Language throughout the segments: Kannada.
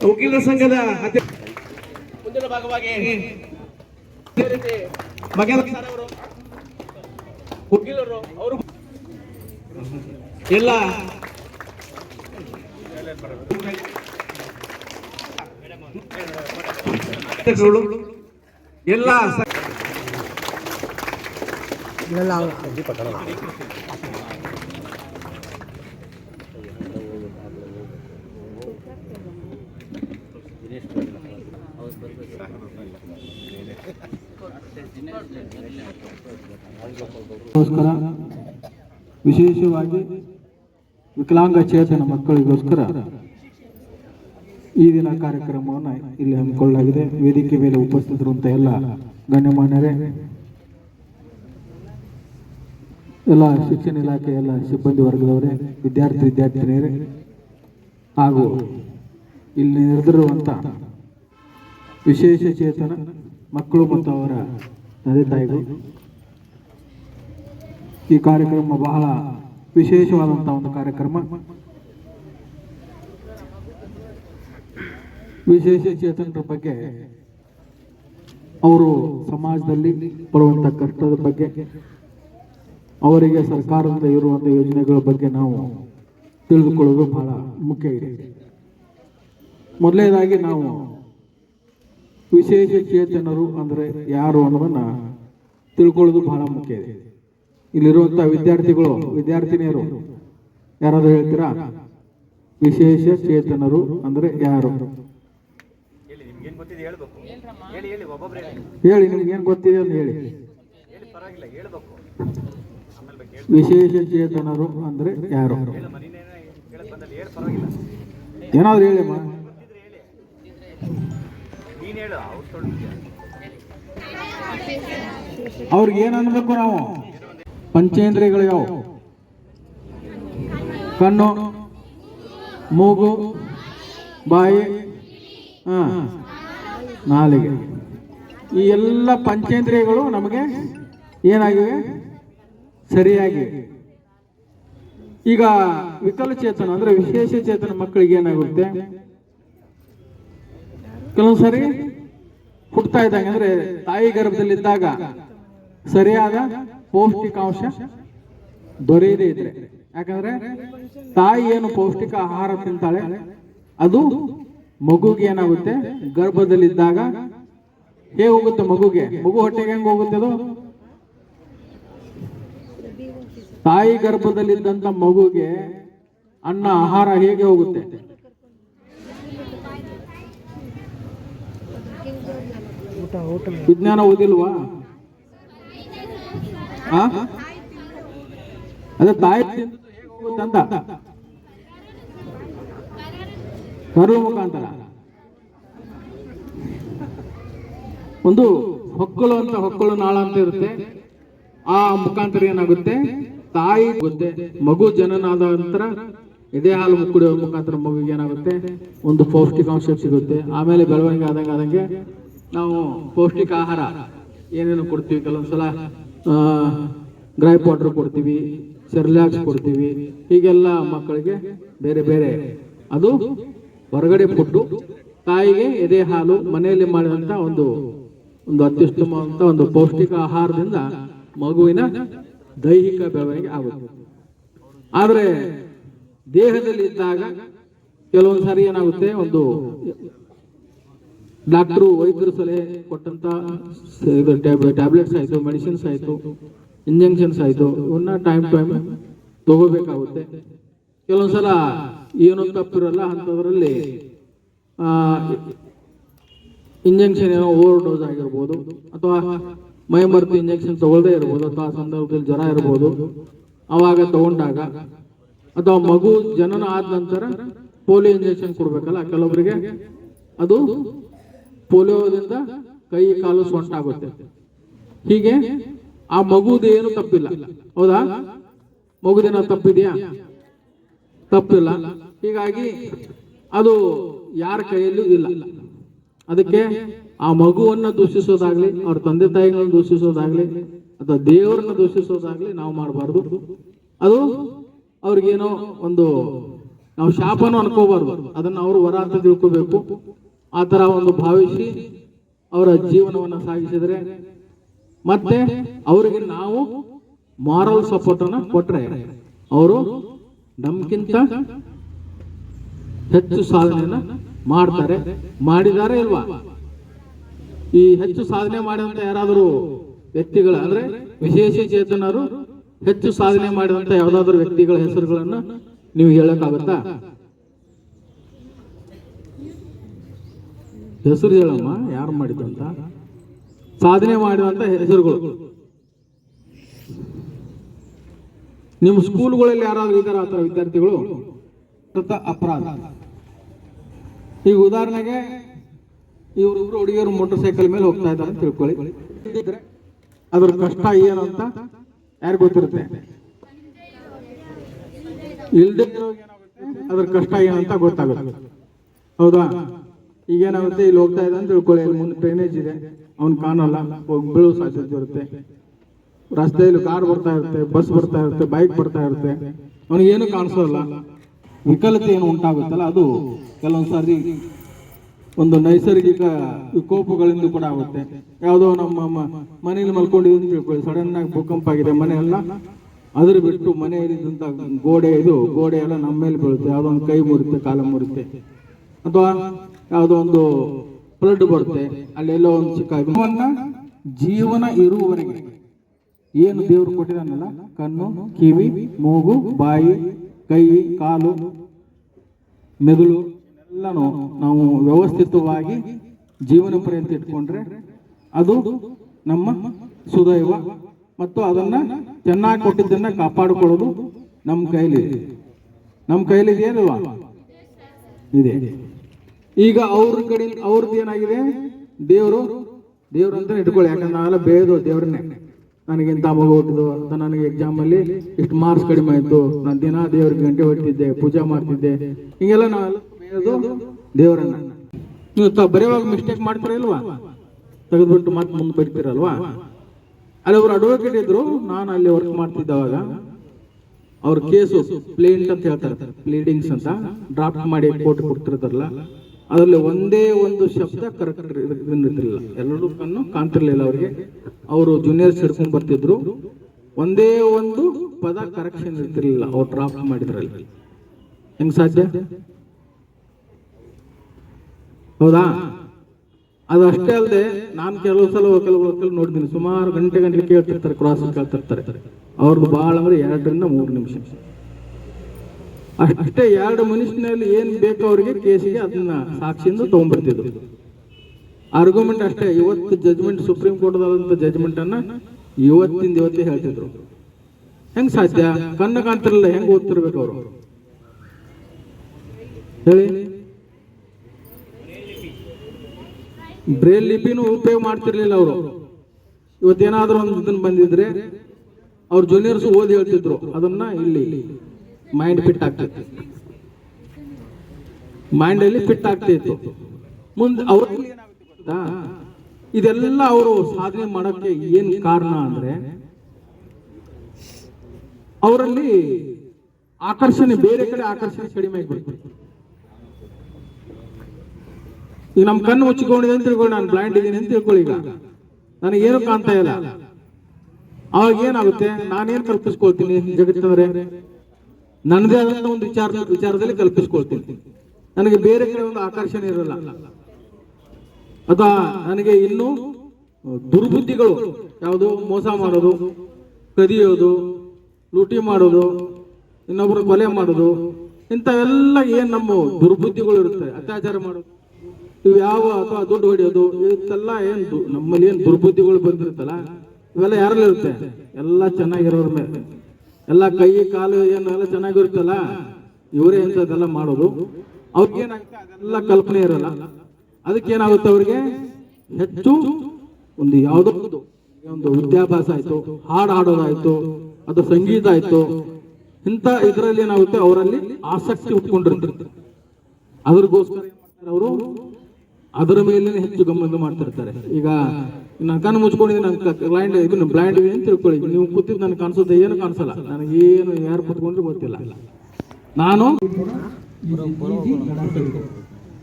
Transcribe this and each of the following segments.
ವಕೀಲರ ಸಂಘದ ಮುಂದಿನ ಭಾಗವಾಗಿ ವಕೀಲರು ಅವರು ಎಲ್ಲ ಎಲ್ಲ ಸ- ಗೋಸ್ಕರ ವಿಶೇಷವಾಗಿ ವಿಕಲಾಂಗಚೇತನ ಮಕ್ಕಳಿಗೋಸ್ಕರ ಈ ದಿನ ಕಾರ್ಯಕ್ರಮವನ್ನು ಇಲ್ಲಿ ಹಮ್ಮಿಕೊಳ್ಳಲಾಗಿದೆ. ವೇದಿಕೆ ಮೇಲೆ ಉಪಸ್ಥಿತರುವಂತ ಎಲ್ಲ ಗಣ್ಯಮಾನ್ಯರೇ ಎಲ್ಲ ಶಿಕ್ಷಣ ಇಲಾಖೆ, ಎಲ್ಲ ಸಿಬ್ಬಂದಿ ವರ್ಗದವರೇ, ವಿದ್ಯಾರ್ಥಿ, ವಿದ್ಯಾರ್ಥಿನಿಯರೇ, ಹಾಗೂ ಇಲ್ಲಿ ನೆರೆದಿರುವಂಥ ವಿಶೇಷ ಚೇತನ ಮಕ್ಕಳು ಮತ್ತು ಅವರ ತಂದೆ ತಾಯಿಗಳು. ಈ ಕಾರ್ಯಕ್ರಮ ಬಹಳ ವಿಶೇಷವಾದಂಥ ಒಂದು ಕಾರ್ಯಕ್ರಮ. ವಿಶೇಷ ಚೇತನರ ಬಗ್ಗೆ ಅವರು ಸಮಾಜದಲ್ಲಿ ಪಡುವಂಥ ಕಷ್ಟದ ಬಗ್ಗೆ ಅವರಿಗೆ ಸರ್ಕಾರದಿಂದ ಇರುವಂಥ ಯೋಜನೆಗಳ ಬಗ್ಗೆ ನಾವು ತಿಳಿದುಕೊಳ್ಳೋದು ಬಹಳ ಮುಖ್ಯ ಇದೆ. ಮೊದಲನೇದಾಗಿ ನಾವು ವಿಶೇಷ ಚೇತನರು ಅಂದರೆ ಯಾರು ಅನ್ನೋದನ್ನ ತಿಳ್ಕೊಳ್ಳೋದು ಬಹಳ ಮುಖ್ಯ ಇದೆ. ಇಲ್ಲಿರುವಂತ ವಿದ್ಯಾರ್ಥಿಗಳು ವಿದ್ಯಾರ್ಥಿನಿಯರು ಯಾರಾದರೂ ಹೇಳ್ತೀರಾ? ವಿಶೇಷ ಚೇತನರು ಅಂದ್ರೆ ಯಾರು? ಹೇಳಿ ನಿಮ್ಗೆ ಏನ್ ಗೊತ್ತಿದೆ ಹೇಳ್ಬೇಕು. ಹೇಳಿ ಹೇಳಿ ಒಬ್ಬೊಬ್ರೆ ಹೇಳಿ. ಹೇಳಿ ನಿಮ್ಗೆ ಏನ್ ಗೊತ್ತಿದೆ ಅಂತ ಹೇಳಿ ಹೇಳಿ ಪರವಾಗಿಲ್ಲ ಹೇಳ್ಬೇಕು ಆಮೇಲೆ ಬಗ್ಗೆ ಹೇಳಿ ವಿಶೇಷ ಚೇತನರು ಅಂದ್ರೆ ಯಾರು? ಏನಾದ್ರು ಹೇಳಿ ಅವ್ರಿಗೆ ಏನ್ ಅನ್ಬೇಕು ನಾವು? ಪಂಚೇಂದ್ರಿಯಗಳು ಯಾವ? ಕಣ್ಣು, ಮೂಗು, ಬಾಯಿ, ಹಾಂ, ನಾಲಿಗೆ. ಈ ಎಲ್ಲ ಪಂಚೇಂದ್ರಿಯಗಳು ನಮಗೆ ಏನಾಗಿವೆ? ಸರಿಯಾಗಿ. ಈಗ ವಿಕಲಚೇತನ ಅಂದ್ರೆ ವಿಶೇಷ ಚೇತನ ಮಕ್ಕಳಿಗೆ ಏನಾಗುತ್ತೆ? ಕೆಲವೊಂದ್ಸರಿ ಹುಟ್ಟತಾ ಇದ್ದಾಗ ಅಂದ್ರೆ ತಾಯಿ ಗರ್ಭದಲ್ಲಿದ್ದಾಗ ಸರಿಯಾದ ಪೌಷ್ಟಿಕಾಂಶ ದೊರೆಯದೇ ಇದ್ರೆ. ಯಾಕಂದ್ರೆ ತಾಯಿ ಏನು ಪೌಷ್ಟಿಕ ಆಹಾರ ತಿಂತಾಳೆ, ಅದು ಮಗುಗೆ ಏನಾಗುತ್ತೆ? ಗರ್ಭದಲ್ಲಿದ್ದಾಗ ಹೇಗೆ ಹೋಗುತ್ತೆ ಮಗುಗೆ? ಮಗು ಹೊಟ್ಟೆಗೆ ಹೆಂಗ್ ಹೋಗುತ್ತೆ ಅದು? ತಾಯಿ ಗರ್ಭದಲ್ಲಿದ್ದಂಥ ಮಗುಗೆ ಅನ್ನ, ಆಹಾರ ಹೇಗೆ ಹೋಗುತ್ತೆ? ವಿಜ್ಞಾನ ಓದಿಲ್ವಾ? ಅದೇ ತಾಯಿ ತಿಂದು ಹೇಗೆ ಹೋಗುತ್ತೆ ಅಂತ. ಕರು ಮುಖಾಂತರ. ಒಂದು ಹೊಕ್ಕಳು ಅಂತ ಹೊಕ್ಕಳು ನಾಳ ಅಂತ ಇರುತ್ತೆ. ಆ ಮುಖಾಂತರ ಏನಾಗುತ್ತೆ? ತಾಯಿ ಗೊತ್ತೆ ಮಗು ಜನನಾದ ನಂತರ ಎದೆ ಹಾಲು ಕುಡಿಯೋ ಮುಖಾಂತರ ಮಗುಗೆ ಏನಾಗುತ್ತೆ? ಒಂದು ಪೌಷ್ಟಿಕಾಂಶ ಸಿಗುತ್ತೆ. ಆಮೇಲೆ ಬೆಳವಣಿಗೆ ಆದಂಗೆ ಆದಂಗೆ ನಾವು ಪೌಷ್ಟಿಕ ಆಹಾರ ಏನೇನು ಕೊಡ್ತೀವಿ? ಕೆಲವೊಂದ್ಸಲ ಡ್ರೈ ಪೌಡರ್ ಕೊಡ್ತೀವಿ ಸೆರ್ಲ್ಯಾಕ್ಸ್ ಕೊಡ್ತೀವಿ. ಹೀಗೆಲ್ಲ ಮಕ್ಕಳಿಗೆ ಬೇರೆ ಬೇರೆ. ಅದು ಹೊರಗಡೆ ಕೊಟ್ಟು ತಾಯಿಗೆ ಎದೆ ಹಾಲು, ಮನೆಯಲ್ಲಿ ಮಾಡಿದಂಥ ಒಂದು ಒಂದು ಅತ್ಯುತ್ತಮವಾದಂತ ಒಂದು ಪೌಷ್ಟಿಕ ಆಹಾರದಿಂದ ಮಗುವಿನ ದೈಹಿಕ ಬೆಳವಣಿಗೆ ಆಗುತ್ತೆ. ಆದರೆ ದೇಹದಲ್ಲಿ ಇದ್ದಾಗ ಕೆಲವೊಂದು ಸಾರಿ ಏನಾಗುತ್ತೆ? ಒಂದು ಡಾಕ್ಟರು, ವೈದ್ಯರು ಸಲಹೆ ಕೊಟ್ಟಂತ ಟ್ಯಾಬ್ಲೆಟ್ಸ್ ಆಯಿತು, ಮೆಡಿಸಿನ್ಸ್ ಆಯಿತು, ಇಂಜೆಕ್ಷನ್ಸ್ ಆಯಿತು ಇವನ್ನ ಟೈಮ್ ಟೈಮ್ ತಗೋಬೇಕಾಗುತ್ತೆ. ಕೆಲವೊಂದ್ಸಲ ಏನು ತಪ್ಪಿರಲ್ಲ ಅಂಥದ್ರಲ್ಲಿ ಇಂಜೆಕ್ಷನ್ ಏನೋ ಓವರ್ ಡೋಸ್ ಆಗಿರ್ಬೋದು ಅಥವಾ ಮೈ ಮರೆತು ಇಂಜೆಕ್ಷನ್ ತಗೊಳ್ಳದೇ ಇರ್ಬೋದು, ಅಥವಾ ಆ ಸಂದರ್ಭದಲ್ಲಿ ಜ್ವರ ಇರ್ಬೋದು. ಅವಾಗ ತಗೊಂಡಾಗ, ಅಥವಾ ಮಗು ಜನನ ಆದ ನಂತರ ಪೋಲಿಯೋ ಇಂಜೆಕ್ಷನ್ ಕೊಡ್ಬೇಕಲ್ಲ ಕೆಲವೊಬ್ಬರಿಗೆ ಅದು ಪೋಲಿಯೋದಿಂದ ಕೈ, ಕಾಲು ಸೊಂಟಾಗುತ್ತೆ. ಹೀಗೆ ಆ ಮಗುದೇನು ತಪ್ಪಿಲ್ಲ. ಹೌದಾ? ಮಗುದೇನ ತಪ್ಪಿದೆಯಾ? ತಪ್ಪಿಲ್ಲ. ಹೀಗಾಗಿ ಅದು ಯಾರ ಕೈಯಲ್ಲೂ ಇಲ್ಲ. ಅದಕ್ಕೆ ಆ ಮಗುವನ್ನ ದೂಷಿಸೋದಾಗ್ಲಿ, ಅವ್ರ ತಂದೆ ತಾಯಿಗಳನ್ನ ದೂಷಿಸೋದಾಗ್ಲಿ, ಅಥವಾ ದೇವರನ್ನ ದೂಷಿಸೋದಾಗ್ಲಿ ನಾವು ಮಾಡಬಾರ್ದು. ಅದು ಅವ್ರಿಗೇನೋ ಒಂದು ನಾವು ಶಾಪನೂ ಅನ್ಕೋಬಾರ್ದು. ಅದನ್ನ ಅವರು ವರ ಅಂತ ತಿಳ್ಕೋಬೇಕು. ಆ ತರ ಒಂದು ಭಾವಿಸಿ ಅವರ ಜೀವನವನ್ನ ಸಾಗಿಸಿದ್ರೆ ಮತ್ತೆ ಅವರಿಗೆ ನಾವು ಮಾರಲ್ ಸಪೋರ್ಟ್ ಅನ್ನ ಕೊಟ್ರೆ ಅವರು ನಮ್ಗಿಂತ ಹೆಚ್ಚು ಸಾಧನೆಯನ್ನ ಮಾಡ್ತಾರೆ ಮಾಡಿದ್ದಾರೆ ಇಲ್ವಾ? ಈ ಹೆಚ್ಚು ಸಾಧನೆ ಮಾಡಿದಂತ ಯಾರಾದರೂ ವ್ಯಕ್ತಿಗಳ ಅಂದ್ರೆ ವಿಶೇಷ ಚೇತನರು ಹೆಚ್ಚು ಸಾಧನೆ ಮಾಡಿದಂತ ಯಾವ್ದಾದ್ರು ವ್ಯಕ್ತಿಗಳ ಹೆಸರುಗಳನ್ನ ನೀವು ಹೇಳಕ್ಕಾಗತ್ತಾ? ಹೆಸರು ಹೇಳಮ್ಮ, ಯಾರು ಮಾಡಿದಂತ ಸಾಧನೆ ಮಾಡಿದಂತ ಹೆಸರುಗಳು. ನಿಮ್ಮ ಸ್ಕೂಲ್ಗಳಲ್ಲಿ ಯಾರಾದ್ರೂ ಇದಾರ ಆತರ ವಿದ್ಯಾರ್ಥಿಗಳು? ಅಪರಾಧ. ಈಗ ಉದಾಹರಣೆಗೆ ಇವರಿಬ್ರು ಹುಡುಗಿಯರು ಮೋಟರ್ ಸೈಕಲ್ ಮೇಲೆ ಹೋಗ್ತಾ ಇದ್ದಾರೆ ಅಂತ ತಿಳ್ಕೊಳ್ಳಿ. ಅದ್ರ ಕಷ್ಟ ಏನು ಅಂತ ಯಾರು ಗೊತ್ತಿರುತ್ತೆ? ಇಲ್ದೆ? ಅದ್ರ ಕಷ್ಟ ಏನಂತ ಗೊತ್ತಾಗುತ್ತೆ. ಹೌದಾ? ಈಗೇನಾಗುತ್ತೆ ಇಲ್ಲಿ ಹೋಗ್ತಾ ಇದ್ದಾನೆ ಅಂತ ತಿಳ್ಕೊಳ್ಳಿ. ಮುಂದೆ ಡ್ರೈನೇಜ್ ಇದೆ. ಅವ್ನು ಕಾಣಲ್ಲ. ಹೋಗಿ ಬೀಳೋ ಸಾಧ್ಯತೆ ಇರುತ್ತೆ. ರಸ್ತೆಯಲ್ಲಿ ಕಾರ್ ಬರ್ತಾ ಇರುತ್ತೆ ಬಸ್ ಬರ್ತಾ ಇರುತ್ತೆ ಬೈಕ್ ಬರ್ತಾ ಇರುತ್ತೆ. ಅವನಿಗೇನು ಕಾಣಿಸೋಲ್ಲ. ವಿಕಲತೆ ಏನು ಉಂಟಾಗುತ್ತಲ್ಲ, ಅದು ಕೆಲವೊಂದು ಸಾರಿ ಒಂದು ನೈಸರ್ಗಿಕ ವಿಕೋಪಗಳಿಂದ ಕೂಡ ಆಗುತ್ತೆ. ಯಾವುದೋ ನಮ್ಮ ಮನೇಲಿ ಮಲ್ಕೊಂಡು ಅಂತ ತಿಳ್ಕೊಳ್ಳಿ ಸಡನ್ ಆಗಿ ಭೂಕಂಪ ಆಗಿದೆ ಮನೆ ಎಲ್ಲ ಅದ್ರ ಬಿಟ್ಟು ಮನೆಯಲ್ಲಿದ್ದಂತ ಗೋಡೆ ಇದು, ಗೋಡೆ ಎಲ್ಲ ನಮ್ಮ ಮೇಲೆ ಬೀಳುತ್ತೆ, ಯಾವುದೋ ಒಂದು ಕೈ ಮುರುತ್ತೆ ಕಾಲ ಮುರುತ್ತೆ ಅಥವಾ ಯಾವುದೋ ಒಂದು ಫ್ಲಡ್ ಬರುತ್ತೆ ಅಲ್ಲೆಲ್ಲೋ ಒಂದು ಚಿಕ್ಕ ಜೀವನ ಇರುವವರೆಗೆ. ಏನು ದೇವರು ಕೊಟ್ಟಿದ್ದಾನಲ್ಲ? ಕಣ್ಣು, ಕಿವಿ, ಮೂಗು, ಬಾಯಿ ಕೈ, ಕಾಲು, ಮೆದುಳು ಎಲ್ಲನೂ ನಾವು ವ್ಯವಸ್ಥಿತವಾಗಿ ಜೀವನ ಪರ್ಯಂತ ಇಟ್ಕೊಂಡ್ರೆ ಅದು ನಮ್ಮ ಸುದೈವ ಮತ್ತು ಅದನ್ನ ಚೆನ್ನಾಗಿ ಕೊಟ್ಟಿದ್ದನ್ನ ಕಾಪಾಡಿಕೊಳ್ಳೋದು ನಮ್ಮ ಕೈಲಿ ನಮ್ಮ ಕೈಲಿ ಏನಿಲ್ವಾ ಇದೆ. ಈಗ ಅವ್ರ ಕಡೆ ಅವ್ರದ್ದು ಏನಾಗಿದೆ? ದೇವರು, ದೇವ್ರು ಅಂತ ಇಟ್ಕೊಳ್ಳಿ, ಯಾಕಂದ್ರೆ ನಾವೆಲ್ಲ ಬೇಯೋದು ದೇವ್ರನ್ನೇ. ನನಗಿಂತ ಮಗು ಹುಟ್ಟಿದು ಅಂತ ನನಗೆ ಎಕ್ಸಾಮ್ ಅಲ್ಲಿ ಇಷ್ಟು ಮಾರ್ಕ್ಸ್ ಕಡಿಮೆ ಆಯ್ತು. ನಾನು ದಿನ ದೇವ್ರಿಗೆ ಗಂಟೆ ಹೊಟ್ಟಿದ್ದೆ ಪೂಜೆ ಮಾಡ್ತಿದ್ದೆ. ಹಿಂಗೆಲ್ಲ ನಾವೆಲ್ಲ ದೇವರನ್ನ. ನೀವು ಬರೆಯುವಾಗ ಮಿಸ್ಟೇಕ್ ಮಾಡ್ತೀರಲ್ವಾ ತೆಗೆದ್ಬಿಟ್ಟು ಮತ್ತೆ ಮುಂದೆ ಬರಿತೀರಲ್ವಾ? ಅಲ್ಲಿ ಒಬ್ರು ಅಡ್ವೊಕೇಟ್ ಇದ್ರು, ನಾನು ಅಲ್ಲಿ ವರ್ಕ್ ಮಾಡ್ತಿದ್ದವಾಗ ಅವ್ರ ಕೇಸು ಪ್ಲೇಂಟ್ ಅಂತ ಹೇಳ್ತಾರೆ. ಪ್ಲೀಡಿಂಗ್ಸ್ ಅಂತ. ಡ್ರಾಫ್ಟ್ ಮಾಡಿ ಕೋರ್ಟ್ ಕೊಡ್ತಿರ್ತಾರಲ್ಲ. ಅದರಲ್ಲಿ ಒಂದೇ ಒಂದು ಶಬ್ದ ಕರೆಕ್ಟ್ ಬಂದಿರಲಿಲ್ಲ ಎಲ್ಲರೂ ಕಣ್ಣು ಕಾಣ್ತಿರ್ಲಿಲ್ಲ ಅವ್ರಿಗೆ. ಅವರು ಜೂನಿಯರ್ ಹಿಡ್ಕೊಂಡ್ ಬರ್ತಿದ್ರು. ಒಂದೇ ಒಂದು ಪದ ಕರೆಕ್ಷನ್ ಇರ್ತಿರ್ಲಿಲ್ಲ. ಅವ್ರು ಡ್ರಾಫ್ಟ್ ಮಾಡಿದ್ರಲ್ಲಿ. ಹೆಂಗ್ ಸಾಧ್ಯ? ಹೌದಾ? ಅದು ಅಷ್ಟೇ ಅಲ್ಲದೆ ನಾನು ಕೆಲವು ಸಲ ಕೆಲವು ಕೆಲವು ನೋಡಿದ್ದೀನಿ ಸುಮಾರು ಗಂಟೆ ಗಂಟೆ ಕೇಳ್ತಿರ್ತಾರೆ ಕ್ರಾಸ್ ಕೇಳ್ತಿರ್ತಾರೆ. ಅವ್ರದ್ದು ಭಾಳ ಅಂದ್ರೆ ಎರಡರಿಂದ ಮೂರು ನಿಮಿಷ. ಅಷ್ಟೇ ಎರಡು ಮನುಷ್ಯನಲ್ಲಿ ಏನು ಬೇಕು ಅವ್ರಿಗೆ ಕೇಸಿಗೆ ಅದನ್ನ ಸಾಕ್ಷಿಯಿಂದ ತಗೊಂಡ್ಬರ್ತಿದ್ರು. ಆರ್ಗ್ಯುಮೆಂಟ್ ಅಷ್ಟೇ, ಇವತ್ತು ಜಜ್ಮೆಂಟ್ ಸುಪ್ರೀಂ ಕೋರ್ಟ್ ಜಜ್ಮೆಂಟ್ ಅನ್ನ ಇವತ್ತಿಂದ ಇವತ್ತೇ ಹೇಳ್ತಿದ್ರು. ಹೆಂಗ್ ಸಾಧ್ಯ? ಕಣ್ಣು ಕಾಣ್ತಿರಲಿಲ್ಲ ಹೆಂಗ್ ಓದ್ತಿರ್ಬೇಕು ಅವರು? ಹೇಳಿ. ಬ್ರೇಲ್ ಲಿಪಿನೂ ಉಪಯೋಗ ಮಾಡ್ತಿರ್ಲಿಲ್ಲ ಅವರು. ಇವತ್ತೇನಾದ್ರೂ ಒಂದು ಇದನ್ನ ಬಂದಿದ್ರೆ, ಅವ್ರ ಜೂನಿಯರ್ಸ್ ಓದಿ ಹೇಳ್ತಿದ್ರು, ಅದನ್ನ ಇಲ್ಲಿ. ಮೈಂಡ್ ಫಿಟ್ ಆಗ್ತಿತ್ತು ಮೈಂಡಲ್ಲಿ ಫಿಟ್ ಆಗ್ತಿತ್ತು ಮುಂದೆ ಅವ್ರ? ಇದೆಲ್ಲ ಅವರು ಸಾಧನೆ ಮಾಡೋಕೆ ಏನ್ ಕಾರಣ ಅಂದ್ರೆ, ಅವರಲ್ಲಿ ಆಕರ್ಷಣೆ, ಬೇರೆ ಕಡೆ ಆಕರ್ಷಣೆ ಕಡಿಮೆ ಆಗ್ಬಿಡ್ತು. ಈಗ ನಮ್ ಕಣ್ಣು ಮುಚ್ಚಿಕೊಂಡಿದೆ ಅಂತ ತಿಳ್ಕೊಳ್ಳಿ, ನಾನು ಬ್ಲೈಂಡ್ ಇದ್ದೀನಿ ಅಂತ ತಿಳ್ಕೊಳ್ಳಿ ಈಗ. ನನಗೇನು ಕಾಣ್ತಾ ಇಲ್ಲ. ಅವಾಗ ಏನಾಗುತ್ತೆ? ನಾನೇನ್ ಕಲ್ಪಿಸ್ಕೊಳ್ತೀನಿ ಜಗತ್ತಂದ್ರೆ ನನ್ನದೇ ಆದ ಒಂದು ವಿಚಾರ ವಿಚಾರದಲ್ಲಿ ಕಲ್ಪಿಸ್ಕೊಳ್ತೀನಿ. ನನಗೆ ಬೇರೆ ಕಡೆ ಒಂದು ಆಕರ್ಷಣೆ ಇರಲ್ಲ. ಅಥವಾ ನನಗೆ ಇನ್ನೂ ದುರ್ಬುದ್ಧಿಗಳು, ಯಾವುದು ಮೋಸ ಮಾಡೋದು, ಕದಿಯೋದು, ಲೂಟಿ ಮಾಡೋದು ಇನ್ನೊಬ್ಬರು ಕೊಲೆ ಮಾಡೋದು, ಇಂಥವೆಲ್ಲ ಏನು ನಮ್ಮ ದುರ್ಬುದ್ಧಿಗಳು ಇರುತ್ತೆ? ಅತ್ಯಾಚಾರ ಮಾಡೋದು. ಇವು ಯಾವ ಅಥವಾ ದುಡ್ಡು ಹೊಡೆಯೋದು ಇವತ್ತೆಲ್ಲ ಏನು ನಮ್ಮಲ್ಲಿ ಏನು ದುರ್ಬುದ್ಧಿಗಳು ಬಂದಿರುತ್ತಲ್ಲ, ಇವೆಲ್ಲ ಯಾರಲ್ಲಿ ಇರುತ್ತೆ ಎಲ್ಲ ಚೆನ್ನಾಗಿರೋರ ಮೇಲೆ. ಎಲ್ಲ ಕೈ, ಕಾಲು ಏನೆಲ್ಲ ಚೆನ್ನಾಗಿರುತ್ತಲ್ಲ ಇವರೇ ಇಂಥದ್ದೆಲ್ಲ ಮಾಡೋದು. ಅವ್ರಿಗೇನಾಗುತ್ತೆ, ಅದೆಲ್ಲ ಕಲ್ಪನೆ ಇರಲ್ಲ. ಅದಕ್ಕೇನಾಗುತ್ತೆ ಅವ್ರಿಗೆ? ಹೆಚ್ಚು ಒಂದು ಯಾವುದೋ ಒಂದು ವಿದ್ಯಾಭ್ಯಾಸ ಆಯ್ತು, ಹಾಡು ಹಾಡೋದಾಯ್ತು, ಅದು ಸಂಗೀತ ಆಯ್ತು, ಇಂಥ ಇದರಲ್ಲಿ ಏನಾಗುತ್ತೆ, ಅವರಲ್ಲಿ ಆಸಕ್ತಿ ಉಟ್ಕೊಂಡಿರ್ತಿರ್ತಾರೆ ಅದ್ರಗೋಸ್ಕರ ಅವರು? ಅದರ ಮೇಲೆ ಹೆಚ್ಚು ಗಮನ ಮಾಡ್ತಿರ್ತಾರೆ. ಈಗ ನಾನು ಕಣ್ಣು ಮುಚ್ಕೊಂಡಿದ್ದೀನಿ ನನ್ನ ಕ್ಲೈಂಟ್ ಇದನ್ನು ಬ್ಲೈಂಡ್ ಇದೆ ಅಂತ ತಿಳ್ಕೊಳ್ಳಿ. ನೀವು ಕೂತಿದ್ದು ನನಗೆ ಕಾಣಿಸೋದು ಏನು ಕಾಣಿಸಲ್ಲ. ನನಗೆ ಏನು ಯಾರು ಕೂತ್ಕೊಂಡ್ರು ಗೊತ್ತಿಲ್ಲ. ನಾನು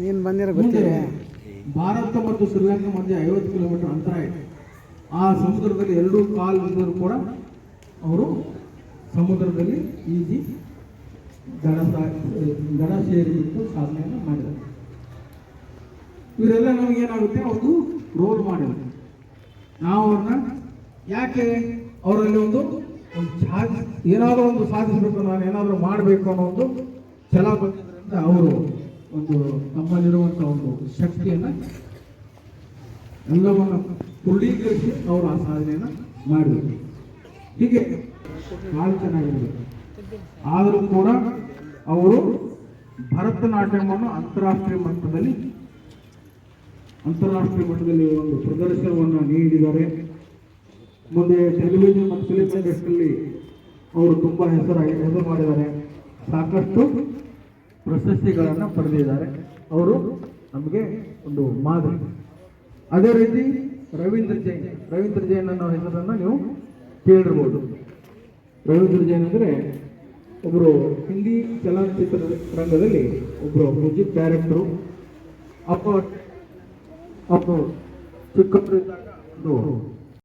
ನೀನು ಬಂದಿರೋ ಭಾರತ ಮತ್ತು ಶ್ರೀಲಂಕಾ ಮಧ್ಯೆ ಐವತ್ತು ಕಿಲೋಮೀಟರ್ ಅಂತರ ಇದೆ. ಆ ಸಮುದ್ರದಲ್ಲಿ ಎರಡೂ ಕಾಲು ಇದ್ದರೂ ಕೂಡ ಅವರು ಸಮುದ್ರದಲ್ಲಿ ಈಜಿ ದಡ ದಡ ಸೇರಿಬಿಟ್ಟು ಸಾಧನೆಯನ್ನು ಮಾಡಿದ್ದಾರೆ. ಇವರೆಲ್ಲ ನಮಗೇನಾಗುತ್ತೆ ಒಂದು ರೋಲ್ ಮಾಡಲ್ ನಾವು ಅವ್ರನ್ನ ಯಾಕೆ ಅವರಲ್ಲಿ ಒಂದು ಒಂದು ಸಾಧಿ, ಏನಾದರೂ ಒಂದು ಸಾಧಿಸಬೇಕು, ನಾನು ಏನಾದರೂ ಮಾಡಬೇಕು ಅನ್ನೋ ಒಂದು ಛಲ ಬಂದಿದ್ದರಿಂದ ಅವರು ಒಂದು ತಮ್ಮಲ್ಲಿರುವಂಥ ಒಂದು ಶಕ್ತಿಯನ್ನು ಎಲ್ಲವನ್ನು ಕ್ರೋಢೀಕರಿಸಿ ಅವರು ಆ ಸಾಧನೆಯನ್ನು ಮಾಡಬೇಕು ಹೀಗೆ ಭಾಳ ಚೆನ್ನಾಗಿರಬೇಕು ಆದರೂ ಕೂಡ ಅವರು ಭರತನಾಟ್ಯವನ್ನು ಅಂತಾರಾಷ್ಟ್ರೀಯ ಮಟ್ಟದಲ್ಲಿ ಅಂತಾರಾಷ್ಟ್ರೀಯ ಮಟ್ಟದಲ್ಲಿ ಒಂದು ಪ್ರದರ್ಶನವನ್ನು ನೀಡಿದ್ದಾರೆ. ಮುಂದೆ ಟೆಲಿವಿಷನ್ ಮತ್ತು ಫಿಲಿಂ ಇಂಡಸ್ಟ್ರಿಯಲ್ಲಿ ಅವರು ತುಂಬ ಹೆಸರಾಗಿ ಹೆಸರು ಮಾಡಿದ್ದಾರೆ. ಸಾಕಷ್ಟು ಪ್ರಶಸ್ತಿಗಳನ್ನು ಪಡೆದಿದ್ದಾರೆ. ಅವರು ನಮಗೆ ಒಂದು ಮಾದರಿ. ಅದೇ ರೀತಿ ರವೀಂದ್ರ ಜೈನ್ ರವೀಂದ್ರ ಜೈನ್ ಅನ್ನೋ ಹೆಸರನ್ನು ನೀವು ಕೇಳಿರ್ಬೋದು. ರವೀಂದ್ರ ಜೈನ್ ಅಂದರೆ ಒಬ್ಬರು ಹಿಂದಿ ಚಲನಚಿತ್ರ ರಂಗದಲ್ಲಿ ಒಬ್ಬರು ಮ್ಯೂಸಿಕ್ ಡೈರೆಕ್ಟರು. ಅಪ್ಪ ಅವರು ಚಿಕ್ಕವರಿದ್ದಾಗ ಒಂದು